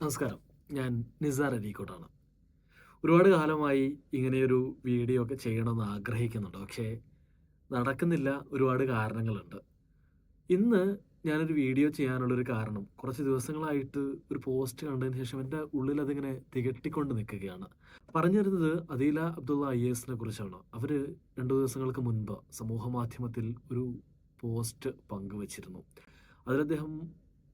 നമസ്കാരം. ഞാൻ നിസാർ അരീക്കോട്ടാണ്. ഒരുപാട് കാലമായി ഇങ്ങനെയൊരു വീഡിയോ ഒക്കെ ചെയ്യണമെന്ന് ആഗ്രഹിക്കുന്നുണ്ട്. പക്ഷേ നടക്കുന്നില്ല ഒരുപാട് കാരണങ്ങളുണ്ട്. ഇന്ന് ഞാനൊരു വീഡിയോ ചെയ്യാനുള്ളൊരു കാരണം കുറച്ച് ദിവസങ്ങളായിട്ട് ഒരു പോസ്റ്റ് കണ്ടതിന് ശേഷം എന്റെ ഉള്ളിൽ അതിങ്ങനെ തികട്ടിക്കൊണ്ട് നിൽക്കുകയാണ്. പറഞ്ഞു വരുന്നത് അദീല അബ്ദുള്ള ഐ എസിനെ കുറിച്ചാണ്. അവർ രണ്ടു ദിവസങ്ങൾക്ക് മുൻപ് സമൂഹ മാധ്യമത്തിൽ ഒരു പോസ്റ്റ് പങ്കുവച്ചിരുന്നു. അതിൽ അദ്ദേഹം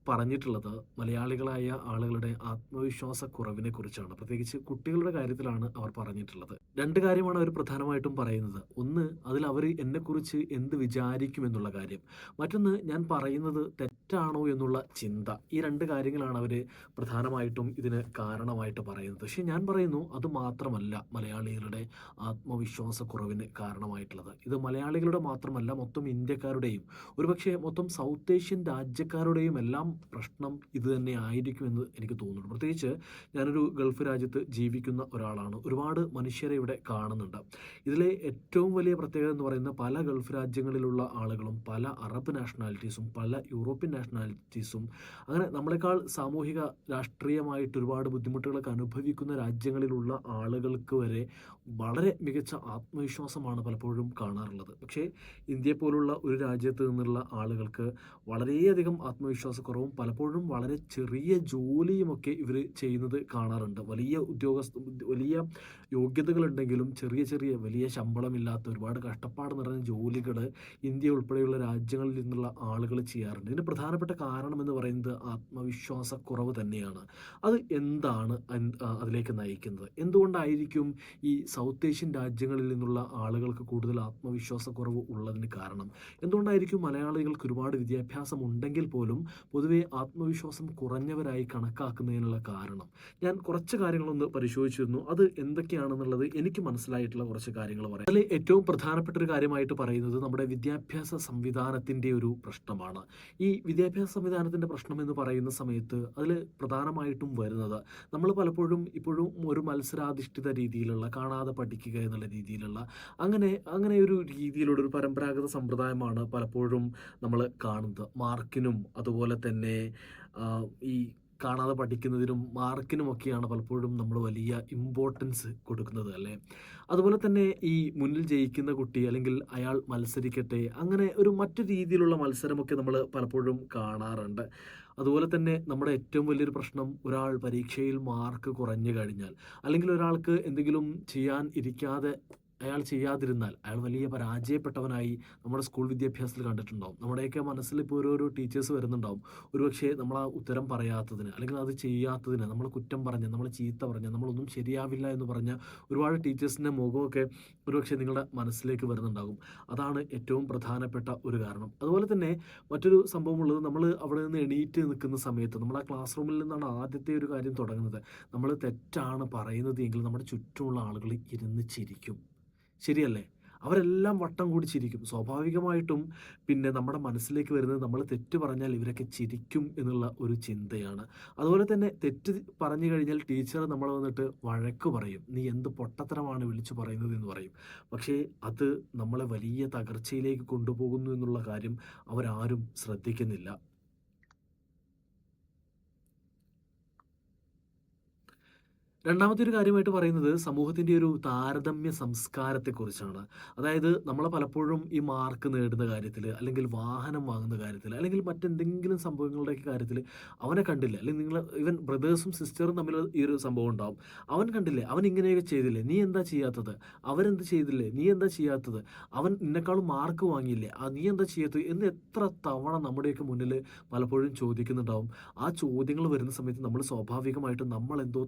പറഞ്ഞിട്ടുള്ളത് മലയാളികളായ ആളുകളുടെ ആത്മവിശ്വാസക്കുറവിനെ കുറിച്ചാണ് പ്രത്യേകിച്ച് കുട്ടികളുടെ കാര്യത്തിലാണ് അവർ പറഞ്ഞിട്ടുള്ളത്. രണ്ട് കാര്യമാണ് അവർ പ്രധാനമായിട്ടും പറയുന്നത്. ഒന്ന് അതിൽ അവർ എന്നെക്കുറിച്ച് എന്ത് വിചാരിക്കുമെന്നുള്ള കാര്യം. മറ്റൊന്ന് ഞാൻ പറയുന്നത് തെറ്റാണോ എന്നുള്ള ചിന്ത. ഈ രണ്ട് കാര്യങ്ങളാണ് അവർ പ്രധാനമായിട്ടും ഇതിന് കാരണമായിട്ട് പറയുന്നത്. പക്ഷേ ഞാൻ പറയുന്നു അത് മാത്രമല്ല മലയാളികളുടെ ആത്മവിശ്വാസക്കുറവിന് കാരണമായിട്ടുള്ളത്. ഇത് മലയാളികളുടെ മാത്രമല്ല മൊത്തം ഇന്ത്യക്കാരുടെയും ഒരുപക്ഷെ മൊത്തം സൗത്ത് ഏഷ്യൻ രാജ്യക്കാരുടെയും എല്ലാം പ്രശ്നം ഇത് തന്നെ ആയിരിക്കുമെന്ന് എനിക്ക് തോന്നുന്നു പ്രത്യേകിച്ച് ഞാനൊരു ഗൾഫ് രാജ്യത്ത് ജീവിക്കുന്ന ഒരാളാണ്. ഒരുപാട് മനുഷ്യരെ ഇവിടെ കാണുന്നുണ്ട്. ഇതിലെ ഏറ്റവും വലിയ പ്രത്യേകത എന്ന് പറയുന്നത് പല ഗൾഫ് രാജ്യങ്ങളിലുള്ള ആളുകളും പല അറബ് നാഷണാലിറ്റീസും പല യൂറോപ്യൻ നാഷണാലിറ്റീസും അങ്ങനെ നമ്മളെക്കാൾ സാമൂഹിക രാഷ്ട്രീയമായിട്ട് ഒരുപാട് ബുദ്ധിമുട്ടുകളൊക്കെ അനുഭവിക്കുന്ന രാജ്യങ്ങളിലുള്ള ആളുകൾക്ക് വരെ വളരെ മികച്ച ആത്മവിശ്വാസമാണ് പലപ്പോഴും കാണാറുള്ളത്. പക്ഷേ ഇന്ത്യയെ പോലുള്ള ഒരു രാജ്യത്ത് നിന്നുള്ള ആളുകൾക്ക് വളരെയധികം ആത്മവിശ്വാസക്കുറവും പലപ്പോഴും വളരെ ചെറിയ ജോലിയുമൊക്കെ ഇവർ ചെയ്യുന്നത് കാണാറുണ്ട്. വലിയ ഉദ്യോഗസ്ഥ വലിയ യോഗ്യതകളുണ്ടെങ്കിലും ചെറിയ ചെറിയ വലിയ ശമ്പളമില്ലാത്ത ഒരുപാട് കഷ്ടപ്പാട് നിറഞ്ഞ ജോലികൾ ഇന്ത്യ ഉൾപ്പെടെയുള്ള രാജ്യങ്ങളിൽ നിന്നുള്ള ആളുകൾ ചെയ്യാറുണ്ട്. ഇതിന് പ്രധാനപ്പെട്ട കാരണം എന്ന് പറയുന്നത് ആത്മവിശ്വാസക്കുറവ് തന്നെയാണ്. അത് എന്താണ് അതിലേക്ക് നയിക്കുന്നത്? എന്തുകൊണ്ടായിരിക്കും ഈ സൗത്ത് ഏഷ്യൻ രാജ്യങ്ങളിൽ നിന്നുള്ള ആളുകൾക്ക് കൂടുതൽ ആത്മവിശ്വാസക്കുറവ് ഉള്ളതിന് കാരണം? എന്തുകൊണ്ടായിരിക്കും മലയാളികൾക്ക് ഒരുപാട് വിദ്യാഭ്യാസം ഉണ്ടെങ്കിൽ പോലും പൊതുവെ ആത്മവിശ്വാസം കുറഞ്ഞവരായി കണക്കാക്കുന്നതിനുള്ള കാരണം? ഞാൻ കുറച്ച് കാര്യങ്ങളൊന്ന് പരിശോധിച്ചിരുന്നു. അത് എന്തൊക്കെയാണെന്നുള്ളത് എനിക്ക് മനസ്സിലായിട്ടുള്ള കുറച്ച് കാര്യങ്ങൾ പറയാം. അതിൽ ഏറ്റവും പ്രധാനപ്പെട്ട ഒരു കാര്യമായിട്ട് പറയുന്നത് നമ്മുടെ വിദ്യാഭ്യാസ സംവിധാനത്തിന്റെ ഒരു പ്രശ്നമാണ്. ഈ വിദ്യാഭ്യാസ സംവിധാനത്തിന്റെ പ്രശ്നം എന്ന് പറയുന്ന സമയത്ത് അതിൽ പ്രധാനമായിട്ടും വരുന്നത് നമ്മൾ പലപ്പോഴും ഇപ്പോഴും ഒരു മത്സരാധിഷ്ഠിത രീതിയിലുള്ള കാണാതെ പഠിക്കുക എന്നുള്ള രീതിയിലുള്ള അങ്ങനെ അങ്ങനെ ഒരു രീതിയിലുള്ള ഒരു പരമ്പരാഗത സമ്പ്രദായമാണ് പലപ്പോഴും നമ്മൾ കാണുന്നത്. മാർക്കിനും അതുപോലെ തന്നെ ഈ കാണാതെ പഠിക്കുന്നതിനും മാർക്കിനുമൊക്കെയാണ് പലപ്പോഴും നമ്മൾ വലിയ ഇമ്പോർട്ടൻസ് കൊടുക്കുന്നത് അല്ലേ? അതുപോലെ തന്നെ ഈ മുന്നിൽ ജയിക്കുന്ന കുട്ടി അല്ലെങ്കിൽ അയാൾ മത്സരിക്കട്ടെ അങ്ങനെ ഒരു മറ്റു രീതിയിലുള്ള മത്സരമൊക്കെ നമ്മൾ പലപ്പോഴും കാണാറുണ്ട്. അതുപോലെ തന്നെ നമ്മുടെ ഏറ്റവും വലിയൊരു പ്രശ്നം ഒരാൾ പരീക്ഷയിൽ മാർക്ക് കുറഞ്ഞു കഴിഞ്ഞാൽ അല്ലെങ്കിൽ ഒരാൾക്ക് എന്തെങ്കിലും ചെയ്യാൻ ഇരിക്കാതെ അയാൾ ചെയ്യാതിരുന്നാൽ അയാൾ വലിയ പരാജയപ്പെട്ടവനായി നമ്മുടെ സ്കൂൾ വിദ്യാഭ്യാസത്തിൽ കണ്ടിട്ടുണ്ടാവും. നമ്മുടെയൊക്കെ മനസ്സിൽ ഇപ്പോൾ ഓരോരോ ടീച്ചേഴ്സ് വരുന്നുണ്ടാവും. ഒരുപക്ഷെ നമ്മൾ ആ ഉത്തരം പറയാത്തതിന് അല്ലെങ്കിൽ അത് ചെയ്യാത്തതിന് നമ്മൾ കുറ്റം പറഞ്ഞ് നമ്മൾ ചീത്ത പറഞ്ഞ് നമ്മളൊന്നും ശരിയാവില്ല എന്ന് പറഞ്ഞ ഒരുപാട് ടീച്ചേഴ്സിന്റെ മുഖമൊക്കെ ഒരുപക്ഷെ നിങ്ങളുടെ മനസ്സിലേക്ക് വരുന്നുണ്ടാകും. അതാണ് ഏറ്റവും പ്രധാനപ്പെട്ട ഒരു കാരണം. അതുപോലെ തന്നെ മറ്റൊരു സംഭവമുള്ളത് നമ്മൾ അവിടെ നിന്ന് എണീറ്റ് നിൽക്കുന്ന സമയത്ത് നമ്മൾ ആ ക്ലാസ് റൂമിൽ നിന്നാണ് ആദ്യത്തെ ഒരു കാര്യം തുടങ്ങുന്നത്. നമ്മൾ തെറ്റാണ് പറയുന്നത് എങ്കിൽ നമ്മുടെ ചുറ്റുമുള്ള ആളുകൾ ഇരുന്ന് ചിരിക്കും. ശരിയല്ലേ? അവരെല്ലാം വട്ടം കൂടി ചിരിക്കും സ്വാഭാവികമായിട്ടും പിന്നെ നമ്മുടെ മനസ്സിലേക്ക് വരുന്നത് നമ്മൾ തെറ്റ് പറഞ്ഞാൽ ഇവരൊക്കെ ചിരിക്കും എന്നുള്ള ഒരു ചിന്തയാണ്. അതുപോലെ തന്നെ തെറ്റ് പറഞ്ഞു കഴിഞ്ഞാൽ ടീച്ചർ നമ്മൾ വന്നിട്ട് വഴക്ക് പറയും. നീ എന്ത് പൊട്ടത്തരമാണ് വിളിച്ചു പറയുന്നത് എന്ന് പറയും. പക്ഷേ അത് നമ്മളെ വലിയ തകർച്ചയിലേക്ക് കൊണ്ടുപോകുന്നു എന്നുള്ള കാര്യം അവരാരും ശ്രദ്ധിക്കുന്നില്ല. രണ്ടാമത്തെ ഒരു കാര്യമായിട്ട് പറയുന്നത് സമൂഹത്തിന്റെ ഒരു താരതമ്യ സംസ്കാരത്തെക്കുറിച്ചാണ്. അതായത് നമ്മൾ പലപ്പോഴും ഈ മാർക്ക് നേടുന്ന കാര്യത്തിൽ അല്ലെങ്കിൽ വാഹനം വാങ്ങുന്ന കാര്യത്തിൽ അല്ലെങ്കിൽ മറ്റെന്തെങ്കിലും സംഭവങ്ങളുടെയൊക്കെ കാര്യത്തിൽ അവനെ കണ്ടില്ല? അല്ലെങ്കിൽ നിങ്ങൾ ഇവൻ ബ്രദേഴ്സും സിസ്റ്ററും തമ്മിൽ ഈ ഒരു സംഭവം ഉണ്ടാവും. അവൻ കണ്ടില്ലേ? അവൻ ഇങ്ങനെയൊക്കെ ചെയ്തില്ലേ? നീ എന്താ ചെയ്യാത്തത്? അവരെന്ത് ചെയ്തില്ലേ? നീ എന്താ ചെയ്യാത്തത്? അവൻ നിന്നെക്കാളും മാർക്ക് വാങ്ങിയില്ലേ? ആ നീ എന്താ ചെയ്യാത്തത്? എന്ന് എത്ര തവണ നമ്മുടെയൊക്കെ മുന്നിൽ പലപ്പോഴും ചോദിക്കുന്നുണ്ടാവും. ആ ചോദ്യങ്ങൾ വരുന്ന സമയത്ത് നമ്മൾ സ്വാഭാവികമായിട്ടും നമ്മൾ എന്തോ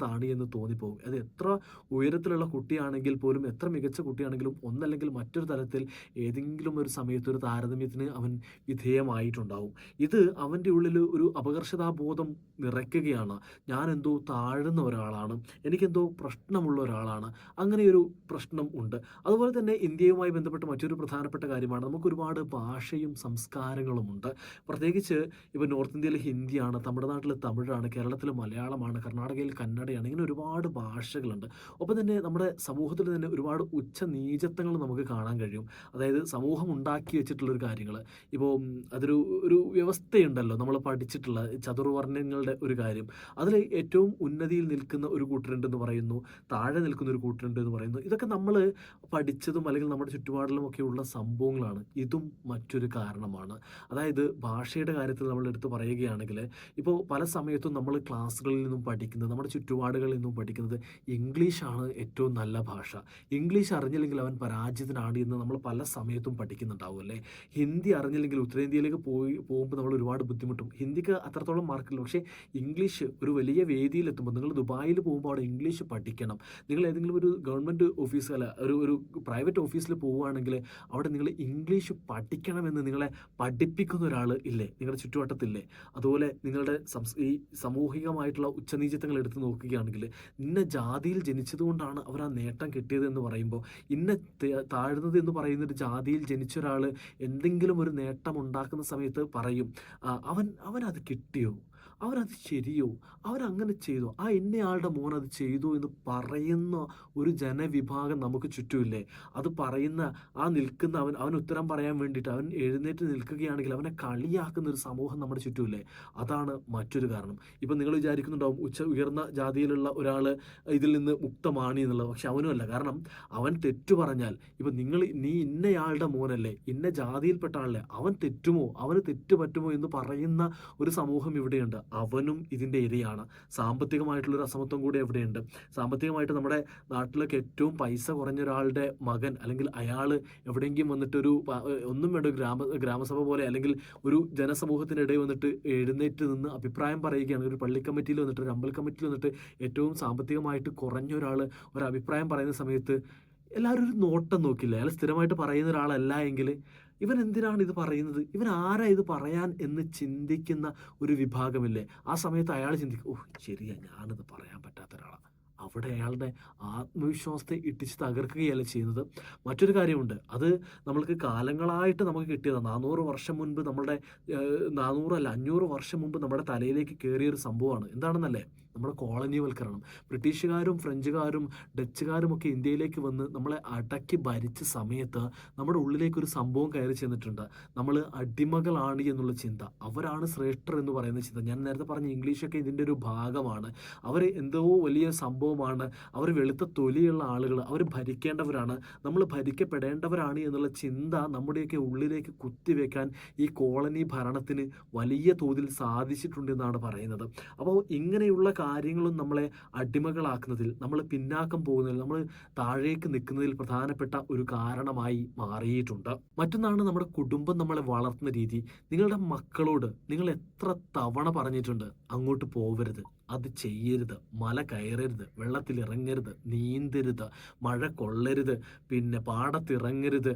താഴ്ന്നതാണ് എന്ന് തോന്നിപ്പോകും. അത് എത്ര ഉയരത്തിലുള്ള കുട്ടിയാണെങ്കിൽ പോലും എത്ര മികച്ച കുട്ടിയാണെങ്കിലും ഒന്നല്ലെങ്കിൽ മറ്റൊരു തലത്തിൽ ഏതെങ്കിലും ഒരു സമയത്ത് ഒരു താരതമ്യത്തിന് അവൻ വിധേയമായിട്ടുണ്ടാവും. ഇത് അവന്റെ ഉള്ളിൽ ഒരു അപകർഷതാബോധം നിറയ്ക്കുകയാണ്. ഞാൻ എന്തോ താഴ്ന്ന ഒരാളാണ് എനിക്കെന്തോ പ്രശ്നമുള്ള ഒരാളാണ് അങ്ങനെയൊരു പ്രശ്നം ഉണ്ട്. അതുപോലെ തന്നെ ഇന്ത്യയുമായി ബന്ധപ്പെട്ട് മറ്റൊരു പ്രധാനപ്പെട്ട കാര്യമാണ് നമുക്ക് ഒരുപാട് ഭാഷയും സംസ്കാരങ്ങളുമുണ്ട് പ്രത്യേകിച്ച് ഇപ്പോൾ നോർത്ത് ഇന്ത്യയിൽ ഹിന്ദിയാണ് തമിഴ്നാട്ടിൽ തമിഴാണ് കേരളത്തിൽ മലയാളമാണ് കർണാടകയിൽ കന്നഡ കന്നഡയാണ് ഇങ്ങനെ ഒരുപാട് ഭാഷകളുണ്ട്. ഒപ്പം തന്നെ നമ്മുടെ സമൂഹത്തിൽ തന്നെ ഒരുപാട് ഉച്ച നീചത്വങ്ങൾ നമുക്ക് കാണാൻ കഴിയും. അതായത് സമൂഹം ഉണ്ടാക്കി വെച്ചിട്ടുള്ളൊരു കാര്യങ്ങൾ. ഇപ്പോൾ അതൊരു ഒരു വ്യവസ്ഥയുണ്ടല്ലോ നമ്മൾ പഠിച്ചിട്ടുള്ള ചതുർവർണങ്ങളുടെ ഒരു കാര്യം. അതിൽ ഏറ്റവും ഉന്നതിയിൽ നിൽക്കുന്ന ഒരു കൂട്ടരുണ്ടെന്ന് പറയുന്നു താഴെ നിൽക്കുന്ന ഒരു കൂട്ടരുണ്ട് എന്ന് പറയുന്നു. ഇതൊക്കെ നമ്മൾ പഠിച്ചതും അല്ലെങ്കിൽ നമ്മുടെ ചുറ്റുപാടിലും ഒക്കെ ഉള്ള സംഭവങ്ങളാണ്. ഇതും മറ്റൊരു കാരണമാണ്. അതായത് ഭാഷയുടെ കാര്യത്തിൽ നമ്മൾ എടുത്ത് പറയുകയാണെങ്കിൽ ഇപ്പോൾ പല സമയത്തും നമ്മൾ ക്ലാസ്സുകളിൽ നിന്നും പഠിക്കുന്നത് നമ്മുടെ ചുറ്റുപാടുകളിൽ നിന്നും പഠിക്കുന്നത് ഇംഗ്ലീഷാണ് ഏറ്റവും നല്ല ഭാഷ. ഇംഗ്ലീഷ് അറിഞ്ഞില്ലെങ്കിൽ അവൻ പരാജിതനാണ് എന്ന് നമ്മൾ പല സമയത്തും പഠിക്കുന്നുണ്ടാവും അല്ലേ? ഹിന്ദി അറിഞ്ഞില്ലെങ്കിൽ ഉത്തരേന്ത്യയിലേക്ക് പോയി പോകുമ്പോൾ നമ്മൾ ഒരുപാട് ബുദ്ധിമുട്ടും. ഹിന്ദിക്ക് അത്രത്തോളം മാർക്കില്ല പക്ഷേ ഇംഗ്ലീഷ് ഒരു വലിയ വേദിയിലെത്തുമ്പോൾ നിങ്ങൾ ദുബായിൽ പോകുമ്പോൾ അവിടെ ഇംഗ്ലീഷ് പഠിക്കണം. നിങ്ങൾ ഏതെങ്കിലും ഒരു ഗവൺമെന്റ് ഓഫീസ് അല്ല ഒരു ഒരു പ്രൈവറ്റ് ഓഫീസിൽ പോവുകയാണെങ്കിൽ അവിടെ നിങ്ങൾ ഇംഗ്ലീഷ് പഠിക്കണമെന്ന് നിങ്ങളെ പഠിപ്പിക്കുന്ന ഒരാൾ ഇല്ലേ? നിങ്ങളുടെ ചുറ്റുവട്ടത്തില്ലേ? അതുപോലെ നിങ്ങളുടെ സംസ് ഈ സാമൂഹികമായിട്ടുള്ള ഉച്ചനീചത്വങ്ങൾ എടുത്ത് നോക്കുകയാണെങ്കിൽ ഇന്ന ജാതിയിൽ ജനിച്ചതുകൊണ്ടാണ് അവർ ആ നേട്ടം കിട്ടിയത് എന്ന് പറയുമ്പോൾ ഇന്ന താഴ്ന്നത് എന്ന് പറയുന്ന ഒരു ജാതിയിൽ ജനിച്ച ഒരാൾ എന്തെങ്കിലും ഒരു നേട്ടം ഉണ്ടാക്കുന്ന സമയത്ത് പറയും അവൻ അവൻ അവനത് കിട്ടിയോ? അവനത് ശരിയോ? അവരങ്ങനെ ചെയ്തോ? ആ ഇന്നയാളുടെ മോൻ അത് ചെയ്തു എന്ന് പറയുന്ന ഒരു ജനവിഭാഗം നമുക്ക് ചുറ്റുമില്ലേ? അത് പറയുന്ന ആ നിൽക്കുന്ന അവൻ അവൻ ഉത്തരം പറയാൻ വേണ്ടിയിട്ട് അവൻ എഴുന്നേറ്റ് നിൽക്കുകയാണെങ്കിൽ അവനെ കളിയാക്കുന്ന ഒരു സമൂഹം നമ്മുടെ ചുറ്റുമില്ലേ? അതാണ് മറ്റൊരു കാരണം. ഇപ്പം നിങ്ങൾ വിചാരിക്കുന്നുണ്ടാവും ഉച്ച ഉയർന്ന ജാതിയിലുള്ള ഒരാൾ ഇതിൽ നിന്ന് മുക്തമാണ് എന്നുള്ളത്. പക്ഷെ അവനുമല്ല കാരണം അവൻ തെറ്റു പറഞ്ഞാൽ ഇപ്പം നിങ്ങൾ നീ ഇന്നയാളുടെ മോനല്ലേ ഇന്ന ജാതിയിൽപ്പെട്ട ആളല്ലേ അവൻ തെറ്റുമോ അവന് തെറ്റ് പറ്റുമോ എന്ന് പറയുന്ന ഒരു സമൂഹം ഇവിടെയുണ്ട്. അവനും ഇതിന്റെ ഇരയാണ്. സാമ്പത്തികമായിട്ടുള്ളൊരു അസമത്വം കൂടി എവിടെയുണ്ട്? സാമ്പത്തികമായിട്ട് നമ്മുടെ നാട്ടിലൊക്കെ ഏറ്റവും പൈസ കുറഞ്ഞ ഒരാളുടെ മകൻ അല്ലെങ്കിൽ അയാൾ എവിടെയെങ്കിലും വന്നിട്ടൊരു ഒന്നും വേണ്ട ഗ്രാമ ഗ്രാമസഭ പോലെ അല്ലെങ്കിൽ ഒരു ജനസമൂഹത്തിനിടയിൽ വന്നിട്ട് എഴുന്നേറ്റ് നിന്ന് അഭിപ്രായം പറയുകയാണ്. ഒരു പള്ളി കമ്മിറ്റിയിൽ വന്നിട്ട് ഒരു അമ്പൽ കമ്മിറ്റിയിൽ വന്നിട്ട് ഏറ്റവും സാമ്പത്തികമായിട്ട് കുറഞ്ഞ ഒരാൾ ഒരു അഭിപ്രായം പറയുന്ന സമയത്ത് എല്ലാവരും ഒരു നോട്ടം നോക്കില്ല? അയാൾ സ്ഥിരമായിട്ട് പറയുന്ന ഒരാളല്ല എങ്കിൽ ഇവൻ എന്തിനാണ് ഇത് പറയുന്നത്? ഇവൻ ആരാ ഇത് പറയാൻ എന്ന് ചിന്തിക്കുന്ന ഒരു വിഭാഗമില്ലേ? ആ സമയത്ത് അയാൾ ചിന്തിക്കും ഓ ശരിയാ ഞാനിത് പറയാൻ പറ്റാത്ത ഒരാളാണ് അവിടെ അയാളുടെ ആത്മവിശ്വാസത്തെ ഇട്ടിച്ച് തകർക്കുകയല്ല ചെയ്യുന്നത്. മറ്റൊരു കാര്യമുണ്ട്. അത് നമ്മൾക്ക് കാലങ്ങളായിട്ട് നമുക്ക് കിട്ടിയതാണ് നാനൂറ് വർഷം മുൻപ് നമ്മുടെ അല്ല അഞ്ഞൂറ് വർഷം മുമ്പ് നമ്മുടെ തലയിലേക്ക് കയറിയൊരു സംഭവമാണ്. എന്താണെന്നല്ലേ? നമ്മുടെ കോളനിവൽക്കരണം. ബ്രിട്ടീഷുകാരും ഫ്രഞ്ചുകാരും ഡച്ചുകാരും ഒക്കെ ഇന്ത്യയിലേക്ക് വന്ന് നമ്മളെ അടക്കി ഭരിച്ച സമയത്ത് നമ്മുടെ ഉള്ളിലേക്ക് ഒരു സംഭവം കയറി ചെന്നിട്ടുണ്ട്. നമ്മൾ അടിമകളാണ് എന്നുള്ള ചിന്ത. അവരാണ് ശ്രേഷ്ഠർ എന്ന് പറയുന്ന ചിന്ത. ഞാൻ നേരത്തെ പറഞ്ഞ ഇംഗ്ലീഷൊക്കെ ഇതിന്റെ ഒരു ഭാഗമാണ്. അവർ എന്തോ വലിയ സംഭവമാണ്. അവർ വെളുത്ത തൊലിയുള്ള ആളുകൾ. അവർ ഭരിക്കേണ്ടവരാണ്. നമ്മൾ ഭരിക്കപ്പെടേണ്ടവരാണ് എന്നുള്ള ചിന്ത നമ്മുടെയൊക്കെ ഉള്ളിലേക്ക് കുത്തിവെക്കാൻ ഈ കോളനി ഭരണത്തിന് വലിയ തോതിൽ സാധിച്ചിട്ടുണ്ടെന്നാണ് പറയുന്നത്. അപ്പോൾ ഇങ്ങനെയുള്ള കാര്യങ്ങളും നമ്മളെ അടിമകളാക്കുന്നതിൽ നമ്മൾ പിന്നാക്കം പോകുന്നതിൽ നമ്മൾ താഴേക്ക് നിൽക്കുന്നതിൽ പ്രധാനപ്പെട്ട ഒരു കാരണമായി മാറിയിട്ടുണ്ട്. മറ്റൊന്നാണ് നമ്മുടെ കുടുംബം നമ്മളെ വളർത്തുന്ന രീതി. നിങ്ങളുടെ മക്കളോട് നിങ്ങൾ എത്ര തവണ പറഞ്ഞിട്ടുണ്ട് അങ്ങോട്ട് പോവരുത്. അത് ചെയ്യരുത്. മല കയറരുത്. വെള്ളത്തിൽ ഇറങ്ങരുത് നീന്തരുത്. മഴ കൊള്ളരുത്. പിന്നെ പാടത്തിറങ്ങരുത്.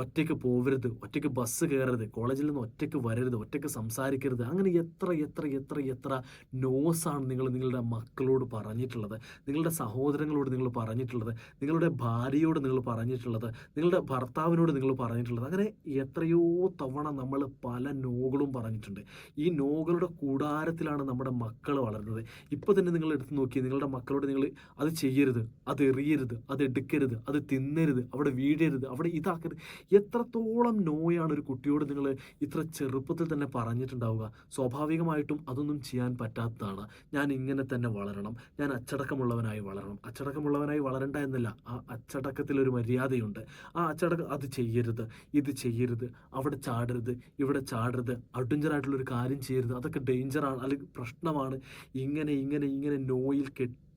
ഒറ്റയ്ക്ക് പോവരുത്. ഒറ്റയ്ക്ക് ബസ് കയറരുത്. കോളേജിൽ നിന്ന് ഒറ്റയ്ക്ക് വരരുത്. ഒറ്റയ്ക്ക് സംസാരിക്കരുത്. അങ്ങനെ എത്ര എത്ര എത്ര എത്ര നോസാണ് നിങ്ങൾ നിങ്ങളുടെ മക്കളോട് പറഞ്ഞിട്ടുള്ളത്. നിങ്ങളുടെ സഹോദരങ്ങളോട് നിങ്ങൾ പറഞ്ഞിട്ടുള്ളത്. നിങ്ങളുടെ ഭാര്യയോട് നിങ്ങൾ പറഞ്ഞിട്ടുള്ളത്. നിങ്ങളുടെ ഭർത്താവിനോട് നിങ്ങൾ പറഞ്ഞിട്ടുള്ളത്. അങ്ങനെ എത്രയോ തവണ നമ്മൾ പല നോകളും പറഞ്ഞിട്ടുണ്ട്. ഈ നോകളുടെ കൂടാരത്തിലാണ് നമ്മുടെ മക്കൾ വളരുന്നത് ഇപ്പോൾ തന്നെ നിങ്ങൾ എടുത്ത് നോക്കി നിങ്ങളുടെ മക്കളോട് നിങ്ങൾ അത് ചെയ്യരുത് അത് എറിയരുത് അത് എടുക്കരുത് അത് തിന്നരുത് അവിടെ വീഴരുത് അവിടെ ഇതാക്കരുത്. എത്രത്തോളം നോയാണ് ഒരു കുട്ടിയോട് നിങ്ങൾ ഇത്ര ചെറുപ്പത്തിൽ തന്നെ പറഞ്ഞിട്ടുണ്ടാവുക? സ്വാഭാവികമായിട്ടും അതൊന്നും ചെയ്യാൻ പറ്റാത്തതാണ്. ഞാൻ ഇങ്ങനെ തന്നെ വളരണം. ഞാൻ അച്ചടക്കമുള്ളവനായി വളരണം. അച്ചടക്കമുള്ളവനായി വളരണ്ട എന്നല്ല ആ അച്ചടക്കത്തിൽ ഒരു മര്യാദയുണ്ട്. ആ അച്ചടക്കം അത് ചെയ്യരുത് ഇത് ചെയ്യരുത് അവിടെ ചാടരുത് ഇവിടെ ചാടരുത് അഡ്വഞ്ചറായിട്ടുള്ളൊരു കാര്യം ചെയ്യരുത് അതൊക്കെ ഡേഞ്ചറാണ് അല്ലെങ്കിൽ പ്രശ്നമാണ്. ഇങ്ങനെ ഇങ്ങനെ ഇങ്ങനെ ഇങ്ങനെ നോയിൽ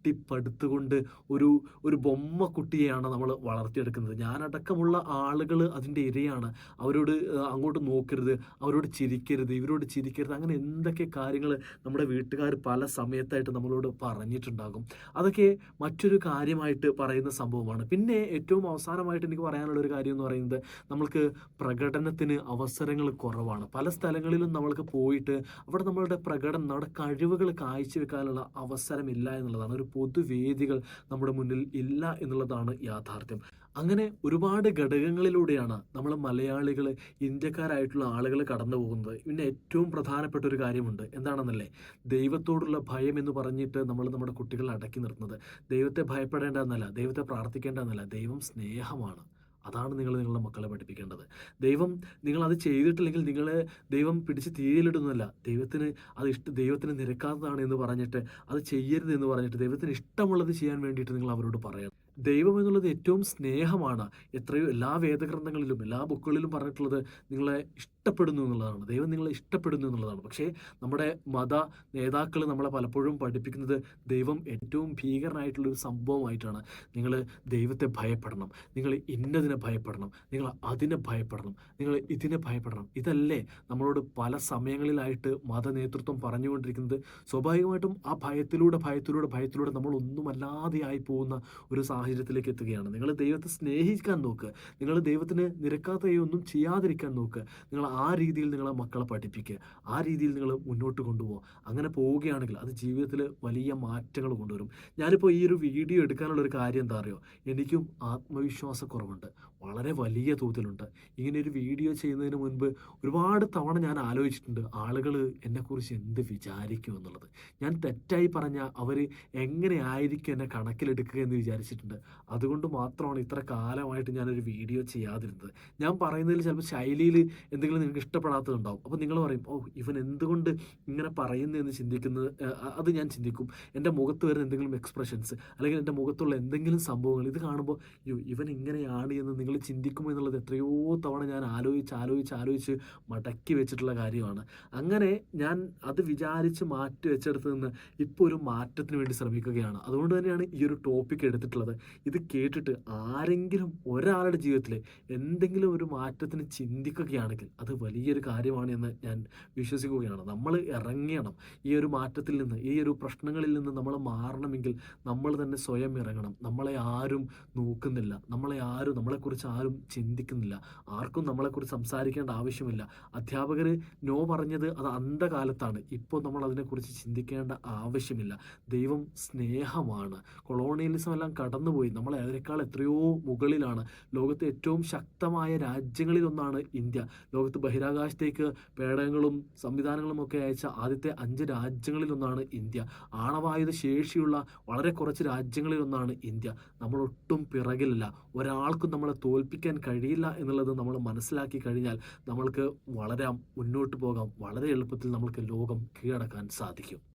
കെട്ടിപ്പടുത്തുകൊണ്ട് ഒരു ഒരു ബൊമ്മ കുട്ടിയെയാണ് നമ്മൾ വളർത്തിയെടുക്കുന്നത്. ഞാനടക്കമുള്ള ആളുകൾ അതിന്റെ ഇരയാണ്. അവരോട് അങ്ങോട്ട് നോക്കരുത് അവരോട് ചിരിക്കരുത് ഇവരോട് ചിരിക്കരുത് അങ്ങനെ എന്തൊക്കെ കാര്യങ്ങൾ നമ്മുടെ വീട്ടുകാർ പല സമയത്തായിട്ട് നമ്മളോട് പറഞ്ഞിട്ടുണ്ടാകും. അതൊക്കെ മറ്റൊരു കാര്യമായിട്ട് പറയുന്ന സംഭവമാണ്. പിന്നെ ഏറ്റവും അവസാനമായിട്ട് എനിക്ക് പറയാനുള്ള ഒരു കാര്യം എന്ന് പറയുന്നത് നമ്മൾക്ക് പ്രകടനത്തിന് അവസരങ്ങൾ കുറവാണ്. പല സ്ഥലങ്ങളിലും നമ്മൾക്ക് പോയിട്ട് അവിടെ നമ്മളുടെ പ്രകടനം നമ്മുടെ കഴിവുകൾ കാഴ്ചവെക്കാനുള്ള അവസരമില്ല എന്നുള്ളതാണ്. ഒരു പൊതുവേദികൾ നമ്മുടെ മുന്നിൽ ഇല്ല എന്നുള്ളതാണ് യാഥാർത്ഥ്യം. അങ്ങനെ ഒരുപാട് ഘടകങ്ങളിലൂടെയാണ് നമ്മൾ മലയാളികൾ, ഇന്ത്യക്കാരായിട്ടുള്ള ആളുകൾ കടന്നു പോകുന്നത്. പിന്നെ ഏറ്റവും പ്രധാനപ്പെട്ട ഒരു കാര്യമുണ്ട്. എന്താണെന്നല്ലേ? ദൈവത്തോടുള്ള ഭയം എന്ന് പറഞ്ഞിട്ട് നമ്മൾ നമ്മുടെ കുട്ടികളെ അടക്കി നിർത്തുന്നത്. ദൈവത്തെ ഭയപ്പെടേണ്ടതെന്നല്ല ദൈവത്തെ പ്രാർത്ഥിക്കേണ്ടതെന്നല്ല ദൈവം സ്നേഹമാണ്. അതാണ് നിങ്ങൾ നിങ്ങളുടെ മക്കളെ പഠിപ്പിക്കേണ്ടത്. ദൈവം നിങ്ങൾ അത് ചെയ്തിട്ടില്ലെങ്കിൽ നിങ്ങളെ ദൈവം പിടിച്ച് തീയിലിടുന്നതല്ല. ദൈവത്തിന് അത് ഇഷ്ട ദൈവത്തിന് നിരക്കാത്തതാണ് എന്ന് പറഞ്ഞിട്ട് അത് ചെയ്യരുത് എന്ന് പറഞ്ഞിട്ട് ദൈവത്തിന് ഇഷ്ടമുള്ളത് ചെയ്യാൻ വേണ്ടിയിട്ട് നിങ്ങൾ അവരോട് പറയണം. ദൈവം എന്നുള്ളത് ഏറ്റവും സ്നേഹമാണ്. എത്രയോ എല്ലാ വേദഗ്രന്ഥങ്ങളിലും എല്ലാ ബുക്കുകളിലും പറഞ്ഞിട്ടുള്ളത് നിങ്ങളെ ഇഷ്ടപ്പെടുന്നു എന്നുള്ളതാണ്. ദൈവം നിങ്ങളെ ഇഷ്ടപ്പെടുന്നു എന്നുള്ളതാണ്. പക്ഷേ നമ്മുടെ മത നേതാക്കൾ നമ്മളെ പലപ്പോഴും പഠിപ്പിക്കുന്നത് ദൈവം ഏറ്റവും ഭീകരനായിട്ടുള്ള ഒരു സംഭവമായിട്ടാണ്. നിങ്ങൾ ദൈവത്തെ ഭയപ്പെടണം. നിങ്ങൾ ഇന്നതിനെ ഭയപ്പെടണം. നിങ്ങൾ അതിനെ ഭയപ്പെടണം. നിങ്ങൾ ഇതിനെ ഭയപ്പെടണം. ഇതല്ലേ നമ്മളോട് പല സമയങ്ങളിലായിട്ട് മത നേതൃത്വം പറഞ്ഞുകൊണ്ടിരിക്കുന്നത്. സ്വാഭാവികമായിട്ടും ആ ഭയത്തിലൂടെ, ഭയത്തിലൂടെ, ഭയത്തിലൂടെ നമ്മൾ ഒന്നുമല്ലാതെയായി പോകുന്ന ഒരു സാഹചര്യത്തിലേക്ക് എത്തുകയാണ്. നിങ്ങൾ ദൈവത്തെ സ്നേഹിക്കാൻ നോക്കുക നിങ്ങൾ ദൈവത്തിന് നിരക്കാത്ത ഒന്നും ചെയ്യാതിരിക്കാൻ നോക്കുക നിങ്ങൾ ആ രീതിയിൽ നിങ്ങളെ മക്കളെ പഠിപ്പിക്കുക. ആ രീതിയിൽ നിങ്ങൾ മുന്നോട്ട് കൊണ്ടുപോകുക അങ്ങനെ പോവുകയാണെങ്കിൽ അത് ജീവിതത്തിൽ വലിയ മാറ്റങ്ങൾ കൊണ്ടുവരും. ഞാനിപ്പോൾ ഈ ഒരു വീഡിയോ എടുക്കാനുള്ള ഒരു കാര്യം എന്താ അറിയോ? എനിക്കും ആത്മവിശ്വാസക്കുറവുണ്ട്. വളരെ വലിയ തോതിലുണ്ട്. ഇങ്ങനെ ഒരു വീഡിയോ ചെയ്യുന്നതിന് മുൻപ് ഒരുപാട് തവണ ഞാൻ ആലോചിച്ചിട്ടുണ്ട്. ആളുകൾ എന്നെക്കുറിച്ച് എന്ത് വിചാരിക്കും എന്നുള്ളത്. ഞാൻ തെറ്റായി പറഞ്ഞാൽ അവർ എങ്ങനെയായിരിക്കും എന്നെ കണക്കിലെടുക്കുക എന്ന് വിചാരിച്ചിട്ടുണ്ട്. അതുകൊണ്ട് മാത്രമാണ് ഇത്ര കാലമായിട്ട് ഞാനൊരു വീഡിയോ ചെയ്യാതിരുന്നത്. ഞാൻ പറയുന്നതിൽ ചിലപ്പോൾ ശൈലിയിൽ എന്തെങ്കിലും നിങ്ങൾക്ക് ഇഷ്ടപ്പെടാത്തതുണ്ടാവും. അപ്പോൾ നിങ്ങൾ പറയും, ഓ ഇവൻ എന്തുകൊണ്ട് ഇങ്ങനെ പറയുന്നു" എന്ന് ചിന്തിക്കുന്നത് അത് ഞാൻ ചിന്തിക്കും. എന്റെ മുഖത്ത് വരുന്ന എന്തെങ്കിലും എക്സ്പ്രഷൻസ് അല്ലെങ്കിൽ എന്റെ മുഖത്തുള്ള എന്തെങ്കിലും സംഭവങ്ങൾ ഇത് കാണുമ്പോൾ, അയ്യോ ഇവൻ ഇങ്ങനെയാണ്" എന്ന് നിങ്ങൾ ചിന്തിക്കുമോ എന്നുള്ളത് എത്രയോ തവണ ഞാൻ ആലോചിച്ച്, ആലോചിച്ച്, ആലോചിച്ച് മടക്കി വെച്ചിട്ടുള്ള കാര്യമാണ്. അങ്ങനെ ഞാൻ അത് വിചാരിച്ച് മാറ്റി വെച്ചെടുത്ത് നിന്ന് ഇപ്പോൾ ഒരു മാറ്റത്തിന് വേണ്ടി ശ്രമിക്കുകയാണ്. അതുകൊണ്ട് തന്നെയാണ് ഈ ഒരു ടോപ്പിക് എടുത്തിട്ടുള്ളത്. ഇത് കേട്ടിട്ട് ആരെങ്കിലും ഒരാളുടെ ജീവിതത്തിൽ എന്തെങ്കിലും ഒരു മാറ്റത്തിന് ചിന്തിക്കുകയാണെങ്കിൽ അത് വലിയൊരു കാര്യമാണ് എന്ന് ഞാൻ വിശ്വസിക്കുകയാണ്. നമ്മൾ ഇറങ്ങണം. ഈ ഒരു മാറ്റത്തിൽ നിന്ന്, ഈ ഒരു പ്രശ്നങ്ങളിൽ നിന്ന് നമ്മൾ മാറണമെങ്കിൽ നമ്മൾ തന്നെ സ്വയം ഇറങ്ങണം. നമ്മളെ ആരും നോക്കുന്നില്ല. നമ്മളെ ആരും നമ്മളെക്കുറിച്ച് ആരും ചിന്തിക്കുന്നില്ല. ആർക്കും നമ്മളെക്കുറിച്ച് സംസാരിക്കേണ്ട ആവശ്യമില്ല. അധ്യാപകർ നോ പറഞ്ഞത് അത് അന്ധകാലത്താണ്. ഇപ്പോൾ നമ്മൾ അതിനെക്കുറിച്ച് ചിന്തിക്കേണ്ട ആവശ്യമില്ല. ദൈവം സ്നേഹമാണ്. കൊളോണിയലിസം എല്ലാം കടന്നുപോയി. നമ്മളെ അതിനേക്കാൾ എത്രയോ മുകളിലാണ്. ലോകത്തെ ഏറ്റവും ശക്തമായ രാജ്യങ്ങളിലൊന്നാണ് ഇന്ത്യ. ലോകത്ത് ബഹിരാകാശത്തേക്ക് പേടകങ്ങളും സംവിധാനങ്ങളും ഒക്കെ അയച്ച ആദ്യത്തെ അഞ്ച് രാജ്യങ്ങളിലൊന്നാണ് ഇന്ത്യ. ആണവായുധ ശേഷിയുള്ള വളരെ കുറച്ച് രാജ്യങ്ങളിലൊന്നാണ് ഇന്ത്യ. നമ്മൾ ഒട്ടും പിറകിലല്ല. ഒരാൾക്കും നമ്മളെ തോൽപ്പിക്കാൻ കഴിയില്ല എന്നുള്ളത് നമ്മൾ മനസ്സിലാക്കി കഴിഞ്ഞാൽ നമ്മൾക്ക് വളരാം, മുന്നോട്ട് പോകാം. വളരെ എളുപ്പത്തിൽ നമ്മൾക്ക് ലോകം കീഴടക്കാൻ സാധിക്കും.